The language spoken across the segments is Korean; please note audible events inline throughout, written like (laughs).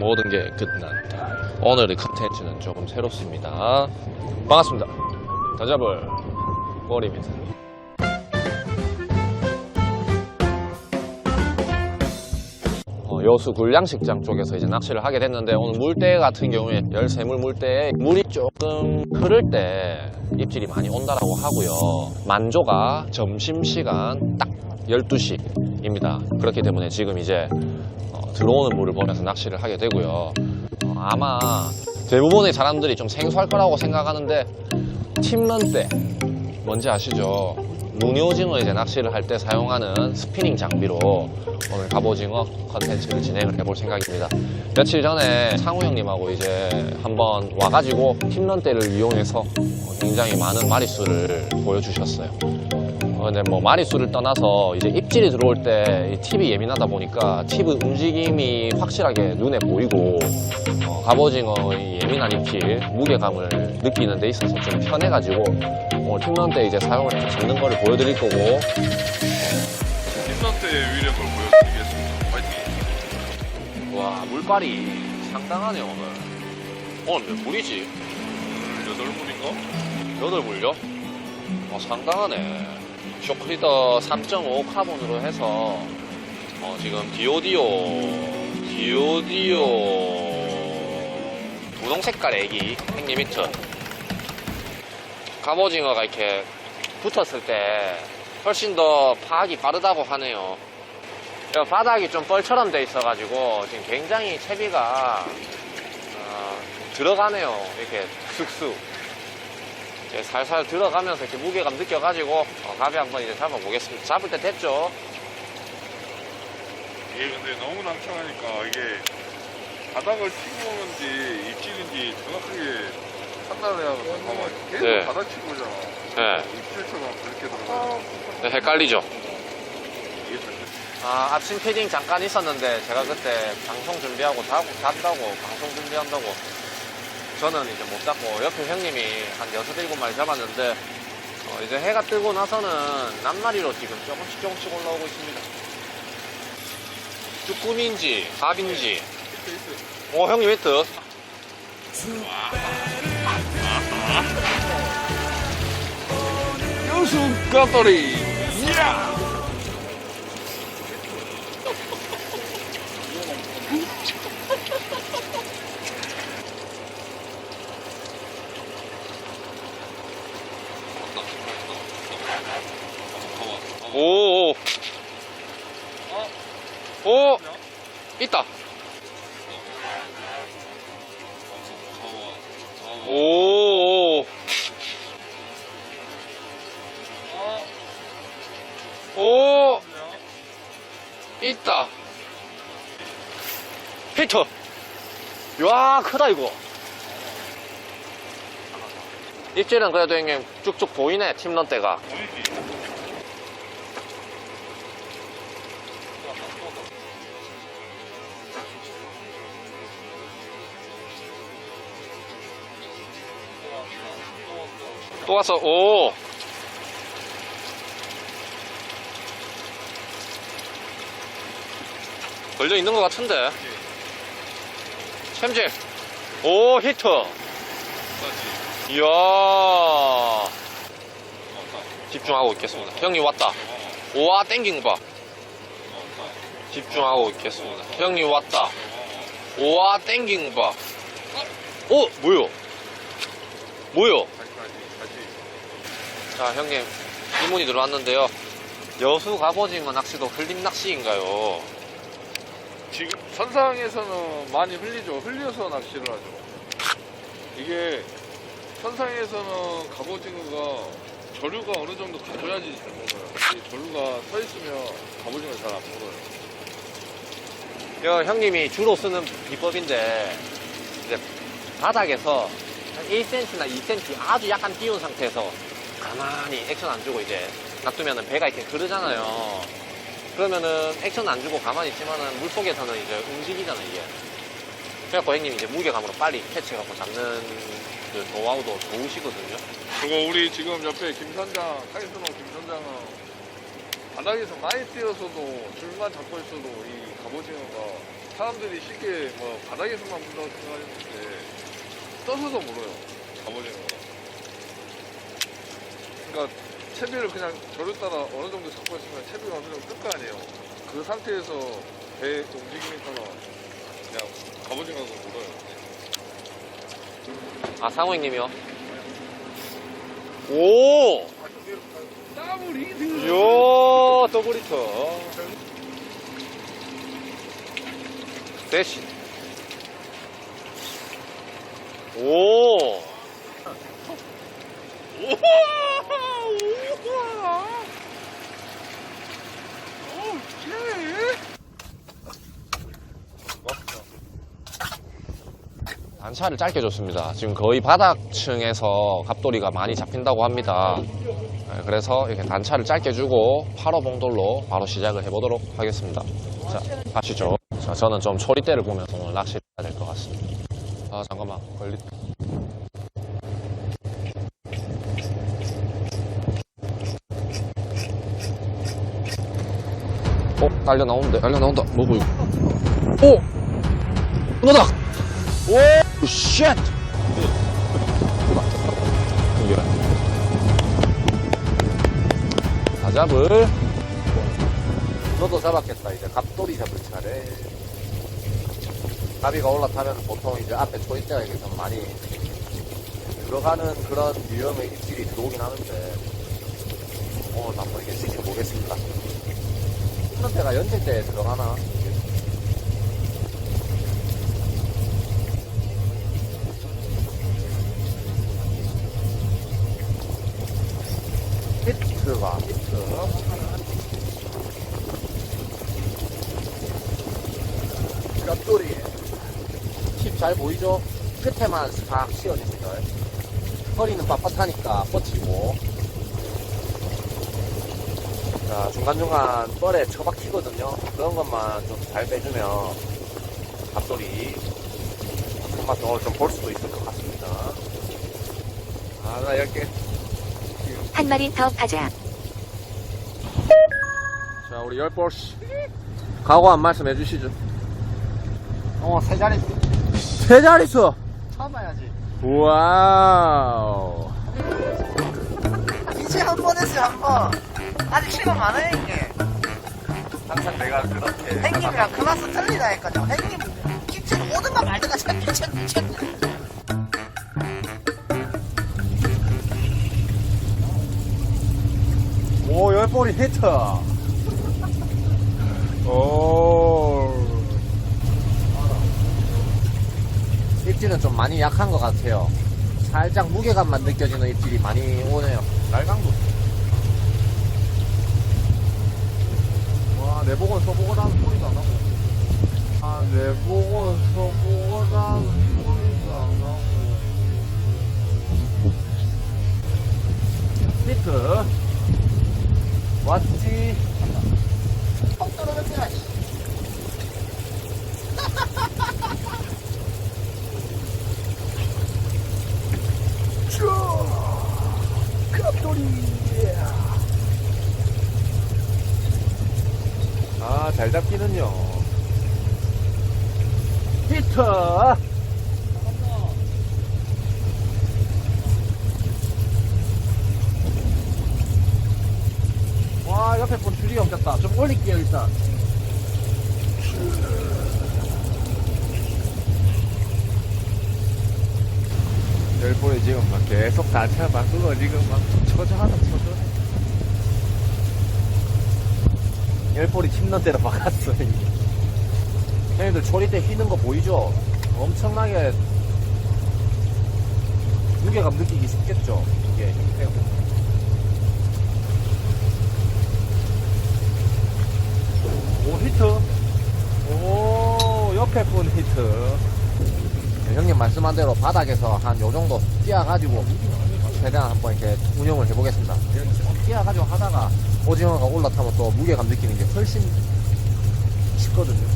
모든 게 끝난다. 오늘의 컨텐츠는 조금 새롭습니다. 반갑습니다. 다잡을 머리입니다. 어, 여수 굴양식장 쪽에서 이제 낚시를 하게 됐는데 오늘 물대 같은 경우에 열샘물 물대에 물이 조금 흐를 때 입질이 많이 온다라고 하고요. 만조가 점심시간 딱 12시입니다. 그렇기 때문에 지금 이제 어, 들어오는 물을 보면서 낚시를 하게 되고요. 어, 아마 대부분의 사람들이 좀 생소할 거라고 생각하는데 팀런 때 뭔지 아시죠? 무늬오징어 이제 낚시를 할 때 사용하는 스피닝 장비로 오늘 갑오징어 컨텐츠를 진행을 해볼 생각입니다. 며칠 전에 상우 형님하고 이제 한번 와가지고 팀런대를 이용해서 어, 굉장히 많은 마리수를 보여주셨어요. 어, 근데 뭐 마리수를 떠나서 이제 입질이 들어올 때이 팁이 예민하다 보니까 팁의 움직임이 확실하게 눈에 보이고 어, 갑오징어의 예민한 입질 무게감을 느끼는 데 있어서 좀 편해가지고 오늘 팀런 때 이제 사용을 해서 잡는 거를 보여드릴 거고 팀런트의 위력을 보여드리겠습니다. 파이팅! 와 물빨이 상당하네 오늘 오늘 몇 물이지? 여덟 분인가? 여덟 물요? 어, 상당하네 쇼크리더 3.5 카본으로 해서 어, 지금 디오디오 디오디오 분홍 색깔 애기 행리미트 갑오징어가 이렇게 붙었을 때 훨씬 더 파악이 빠르다고 하네요. 야, 바닥이 좀 뻘처럼 돼 있어가지고 지금 굉장히 채비가 어, 들어가네요. 이렇게 쑥쑥 이제 살살 들어가면서 이렇게 무게감 느껴가지고 어, 가비 한번 이제 잡아보겠습니다 잡을 때 됐죠 이게 근데 너무 낭창하니까 이게 바닥을 치고 오는지 입질인지 정확하게 판단해야 하거든. 봐봐. 계속 네. 바닥 치고 오잖아. 네, 입질처럼 그렇게 들어가. 네, 헷갈리죠 이게 아, 아침 패딩 잠깐 있었는데 제가 그때 방송 준비하고 자고 잔다고 방송 준비한다고 저는 이제 못 잡고 옆에 형님이 한 여섯 일곱 마리 잡았는데 어, 이제 해가 뜨고 나서는 낱마리로 지금 조금씩 조금씩 올라오고 있습니다. 쭈꾸미인지 밥인지 오 형님 히트 여수 까떨이! 오, 오. 오, 있다. 오, 오. 오, 있다. 히트. 와, 크다, 이거. 입질은 그래도 형님 쭉쭉 보이네, 팀런 때가. 또 왔어, 오. 걸려 있는 것 같은데. 챔질. 오, 히트. 이야. 집중하고 있겠습니다. 형님 왔다. 우와, 땡긴 거 봐. 집중하고 있겠습니다. 형님 왔다. 우와, 땡긴 거 봐. 어, 뭐요? 뭐요? 자, 형님. 이문이 들어왔는데요. 여수 갑오징어 낚시도 흘림 낚시인가요? 지금 선상에서는 많이 흘리죠. 흘려서 낚시를 하죠. 이게 선상에서는 갑오징어가 저류가 어느 정도 가져야지 잘 먹어요. 이 저류가 서 있으면 갑오징어 잘 안 먹어요. 여, 형님이 주로 쓰는 비법인데, 이제 바닥에서 한 1cm나 2cm 아주 약간 띄운 상태에서 가만히 액션 안 주고 이제 놔두면은 배가 이렇게 그러잖아요. 그러면은 액션 안 주고 가만히 있지만은 물 속에서는 이제 움직이잖아, 이게. 그래갖고 형님이 이제 무게감으로 빨리 캐치해갖고 잡는 그 노하우도 좋으시거든요. 그리고 우리 지금 옆에 김 선장, 카이스노 김 선장은 바닥에서 많이 뛰어서도 줄만 잡고 있어도 이 갑오징어가 사람들이 쉽게 뭐 바닥에서만 문다고 생각하는데 떠서도 물어요. 갑오징어가. 그러니까 채비를 그냥 저를 따라 어느 정도 잡고 있으면 채비가 어느 정도 뜰 거 아니에요. 그 상태에서 배 움직임에 따라 그냥 갑오징어가 물어요. 아, 상호님이요? 오! 따블이 이야, 더블리터. 대신. 오! (laughs) 단차를 짧게 줬습니다. 지금 거의 바닥층에서 갑돌이가 많이 잡힌다고 합니다. 네, 그래서 이렇게 단차를 짧게 주고 8호 봉돌로 바로 시작을 해보도록 하겠습니다. 자, 가시죠. 자, 저는 좀 초리대를 보면서 오늘 낚시를 해야 될 것 같습니다. 아, 잠깐만. 걸리... 어, 날려 나오는데, 날려 나온다. 뭐 보이고. 오! 문어다! 오! 쉣! 이겨라. 다잡을 너도 잡았겠다 이제 갑돌이 잡을 차례 가비가 올라타면 보통 이제 앞에 초입대가 여기서 많이 들어가는 그런 유형의 입질이 들어오긴 하는데 오늘 한번 이렇게 지켜보겠습니다 이런 데가 연질대에 들어가나? 히트가 히트. 옆돌이. 팁잘 보이죠? 끝에만 싹 씌워집니다. 허리는 빳빳하니까 뻗치고 자 중간중간 뻘에 처박히거든요. 그런 것만 좀 잘 빼주면 갑돌이 한번 오늘 좀볼 수도 있을 것 같습니다. 하나 10개 한 마리 더 가자. 자 우리 열볼씨 각오 한 말씀 해주시죠. 어 세 자릿수. 세 자릿수? 참아야지. 와우. 이제 한 번 했어요, 한 번. 아직 시간 많아요, 이게. 항상 내가 그렇게 행님이랑 클래스 틀리다니까요. 행님, 기체는 오든가 말든가 참 기체, 기체. 오 열볼이 히트 오 입질은 좀 많이 약한 것 같아요 살짝 무게감만 느껴지는 입질이 많이 오네요 날강도 와 내복은 서보고라는 소리도 안 나고. 아 내복은 서보고라는 소리도 안 나고. 히트. 왔지 턱 떨어졌잖아. 아, 잘 잡기는요. 히트! 와, 옆에 분 줄이 엉켰다. 좀 올릴게요, 일단. 열보에 지금 막 계속 단차 바꾸고 지금 막 처져하다 처져. 열볼이 침는 대로 박았어. 이게. 형님들 초리 때 휘는 거 보이죠? 엄청나게 무게감 느끼기 쉽겠죠? 이게 힘 빼고. 오 히트. 오 옆에 분 히트. 말씀한 대로 바닥에서 한 요 정도 뛰어가지고 최대한 한번 이렇게 운영을 해보겠습니다. 뛰어가지고 하다가 오징어가 올라타면 또 무게감 느끼는 게 훨씬 쉽거든요.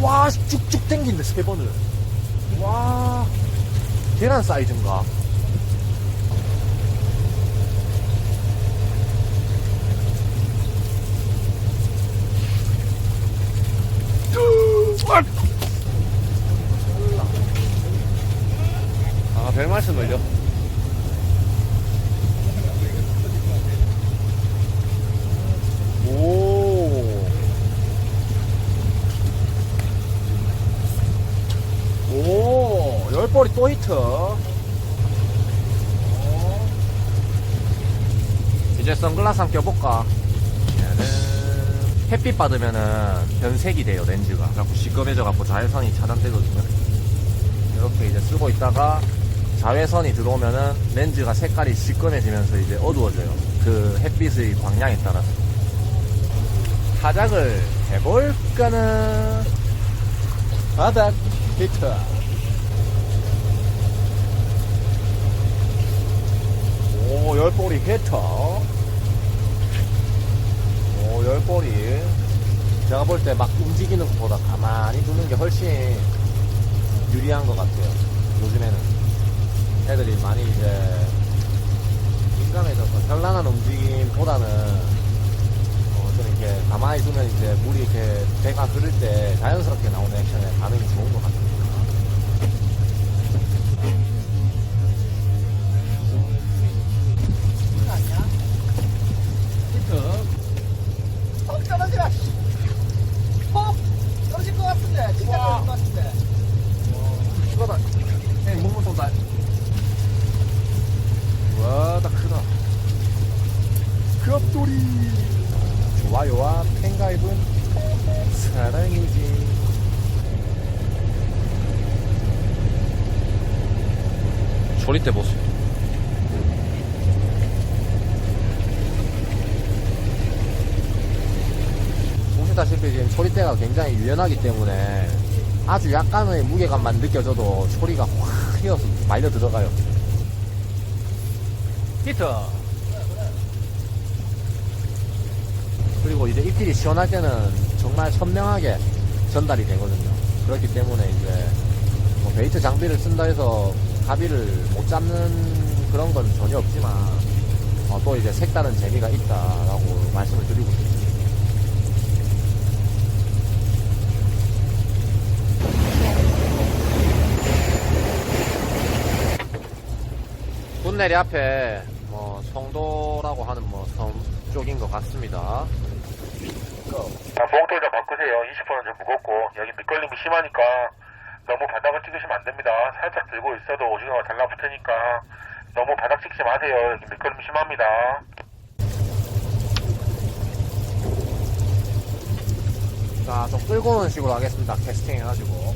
와, 쭉쭉 당긴데, 세 번을. 와, 계란 사이즈인가? 한번 껴볼까? 햇빛 받으면은 변색이 돼요, 렌즈가. 그래갖고 시꺼매져갖고 자외선이 차단되거든요. 이렇게 이제 쓰고 있다가 자외선이 들어오면은 렌즈가 색깔이 시꺼매지면서 이제 어두워져요. 그 햇빛의 방향에 따라서. 타작을 해볼까나? 바닥 히트. 오, 열보리 히트. 오, 열보리. 제가 볼 때 막 움직이는 것보다 가만히 두는 게 훨씬 유리한 것 같아요. 요즘에는. 애들이 많이 이제 민감해져서 현란한 움직임보다는 어, 좀 이렇게 가만히 두면 이제 물이 이렇게 배가 흐를 때 자연스럽게 나오는 액션에 반응이 좋은 것 아니야? 턱 떨어지라, 씨. 턱 떨어질 것 같은데. 진짜 와. 떨어질 것 같은데. 이거다. 에 문문 쏜다. 와, 나 크다. 급돌이. 좋아요와 팬가입은 사랑이지. 소리 때 보세요. 보시다시피 지금 소리대가 굉장히 유연하기 때문에 아주 약간의 무게감만 느껴져도 소리가 확 휘어서 말려 들어가요. 히트! 그리고 이제 입질이 시원할 때는 정말 선명하게 전달이 되거든요. 그렇기 때문에 이제 뭐 베이트 장비를 쓴다 해서 가비를 못 잡는 그런 건 전혀 없지만 어, 또 이제 색다른 재미가 있다라고 말씀을 드리고 싶습니다. 군내리 앞에 뭐 성도라고 하는 뭐 섬 쪽인 것 같습니다. 자, 봉돌 좀 바꾸세요. 20%는 좀 무겁고, 여기 밑걸림이 심하니까 너무 바닥을 찍으시면 안 됩니다. 살짝 들고 있어도 오징어가 달라붙으니까 너무 바닥 찍지 마세요. 여기 밑걸림 심합니다. 자, 좀 끌고 오는 식으로 하겠습니다. 캐스팅 해가지고.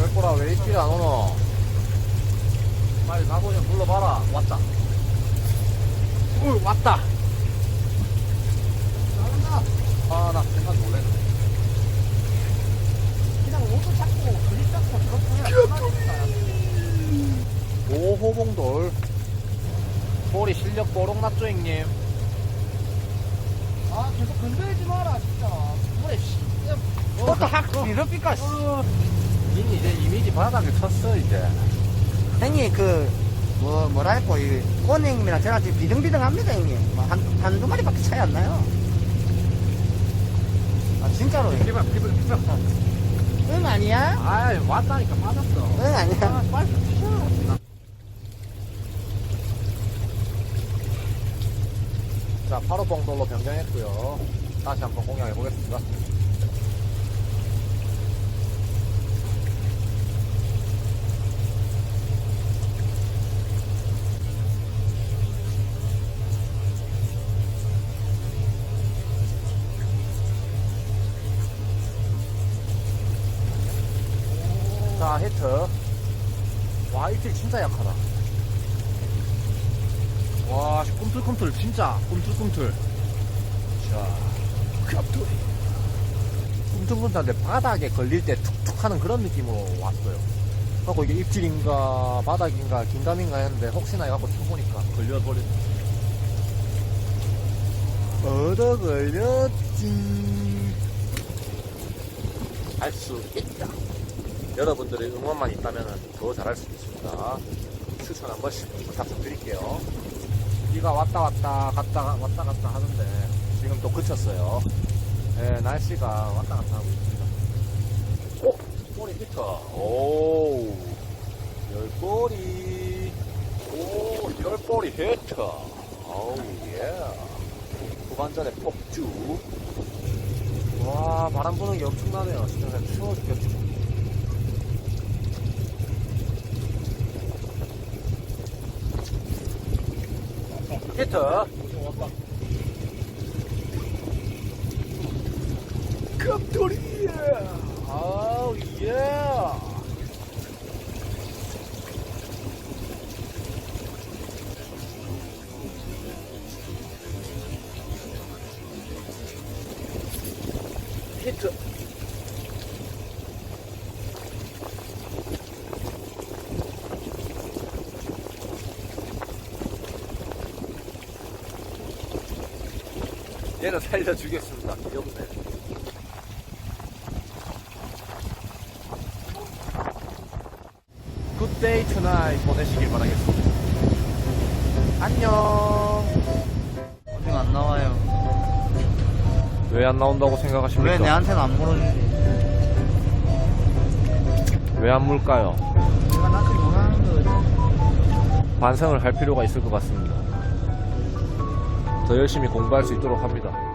열보라 왜 입질이 안 오노? 빨리 가고 좀 불러봐라. 왔다. 우 왔다. 아, 나 생각 놀래. 그냥 옷도 잡고, 그립 잡고, 그렇고. 오호봉돌. 볼이 실력 뽀록났죠, 형님? 아, 계속 건들지 마라, 진짜. 뭐래, 씨. 그것도 확 이렇게까 닌 이제 이미지 바닥에 쳤어, 이제. 형님, 그, 뭐, 뭐랄까, 이, 꼬님이랑 저랑 지금 비등비등합니다, 형님. 뭐 한, 한두 마리밖에 차이 안 나요. 아, 진짜로. 형님. 피박, 피박, 피박. 응, 아니야? 아, 왔다니까 빠졌어. 응, 아니야. 아, 빨리 튀어. 자, 8호 봉돌로 변경했고요. 다시 한번 공략해 보겠습니다. 자, 히트. 와, 이틀 진짜 약하다. 와, 씨, 꿈틀꿈틀, 진짜. 꿈틀꿈틀. 자, 갑돌이. 꿈틀꿈틀한데 바닥에 걸릴 때 툭툭 하는 그런 느낌으로 왔어요. 하고 이게 입질인가, 바닥인가, 긴감인가 했는데 혹시나 해갖고 쳐보니까 걸려버렸네. 얻어 걸렸지. 할수 있다. 여러분들의 응원만 있다면 더 잘할 수 있습니다. 추천 한 번씩 부탁 좀 드릴게요. 비가 왔다 왔다 갔다 왔다 갔다 하는데 지금 또 그쳤어요. 네, 날씨가 왔다 갔다 하고 있습니다. 오! 꼬리 히터. 오! 열꼬리. 오! 열꼬리 히터. 오우, 예. 후반전에 폭주. 와, 바람 부는 게 엄청나네요. 진짜 추워 죽겠죠. 히트. 깜돌이. 아우 예. 히트. 얘는 살려 주겠습니다. 귀엽네. 굿데이 투나잇 보내시길 바라겠습니다. 안녕. 지금 안 나와요. 왜 안 나온다고 생각하십니까? 왜 내한테는 안 물어주지? 왜 안 물까요? 내가 낯을 원하는 거 반성을 할 필요가 있을 것 같습니다. 더 열심히 공부할 수 있도록 합니다.